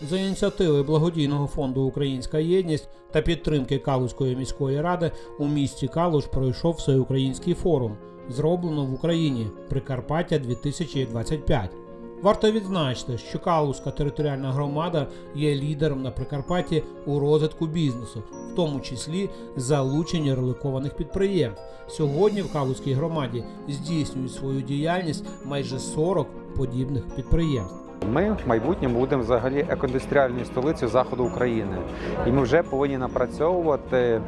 За ініціативи благодійного фонду Українська єдність та підтримки Калузької міської ради у місті Калуш пройшов всеукраїнський форум, зроблено в Україні Прикарпаття 2025. Варто відзначити, що Калузька територіальна громада є лідером на Прикарпатті у розвитку бізнесу, в тому числі залучення релокованих підприємств. Сьогодні в Калузькій громаді здійснюють свою діяльність майже 40 подібних підприємств. Ми в майбутньому будемо взагалі екоіндустріальною столицею заходу України, і ми вже повинні напрацьовувати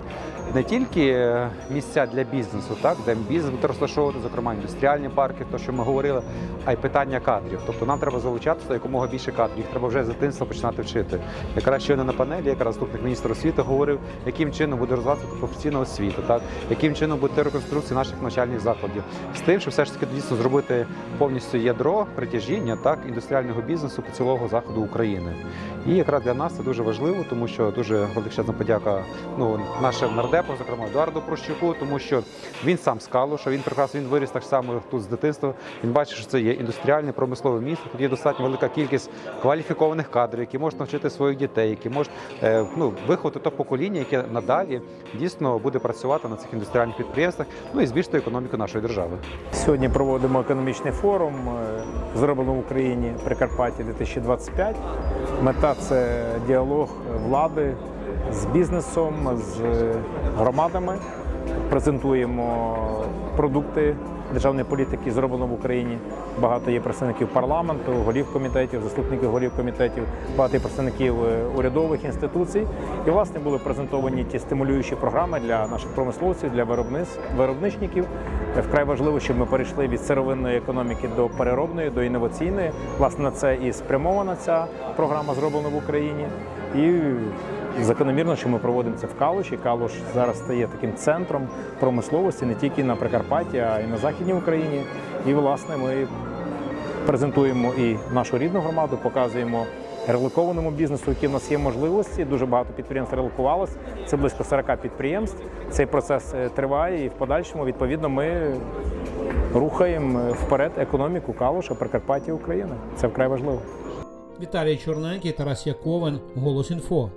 не тільки місця для бізнесу, так де бізнес буде розташовувати, зокрема індустріальні парки, то що ми говорили, а й питання кадрів. Тобто нам треба залучати до якомога більше кадрів. Їх треба вже з дитинства починати вчити. Якраз щойно на панелі, якраз заступник міністра освіти говорив, яким чином буде розвиватися професійна освіта, так яким чином буде реконструкція наших навчальних закладів, з тим, щоб все ж таки дійсно зробити повністю ядро притяжіння так індустріального бізнесу по цілого заходу України. І якраз для нас це дуже важливо, тому що дуже величезна подяка ну нашим нардепам, зокрема Едуарду Прощуку, тому що він сам з Калуша, він прекрасно він виріс так само тут з дитинства. Він бачить, що це є індустріальне промислове місто. Тут є достатньо велика кількість кваліфікованих кадрів, які можуть навчити своїх дітей, які можуть е, ну, виховати то покоління, яке надалі дійсно буде працювати на цих індустріальних підприємствах, ну і збільшити економіку нашої держави. Сьогодні проводимо економічний форум, е, зроблено в Україні Прикарпаття 2025. Мета це діалог влади з бізнесом, з громадами. Презентуємо продукти державної політики, зроблено в Україні. Багато є представників парламенту, голів комітетів, заступників голів комітетів, багато є представників е, урядових інституцій. І власне були презентовані ті стимулюючі програми для наших промисловців, для виробничників. Е, Вкрай важливо, щоб ми перейшли від сировинної економіки до переробної, до інноваційної. Власне, на це і спрямована ця програма зроблена в Україні. І закономірно, що ми проводимо це в Калуші. Калуш зараз стає таким центром промисловості не тільки на Прикарпатті, а й на Західній Україні. І, власне, ми презентуємо і нашу рідну громаду, показуємо релокованому бізнесу, які в нас є можливості. Дуже багато підприємств релокувалось. Це близько 40 підприємств. Цей процес е, триває, і в подальшому відповідно ми рухаємо е, вперед економіку Калуша, Прикарпаття України. Це вкрай важливо. Віталій Чорненький, Тарас Яковин, Голос Інфо.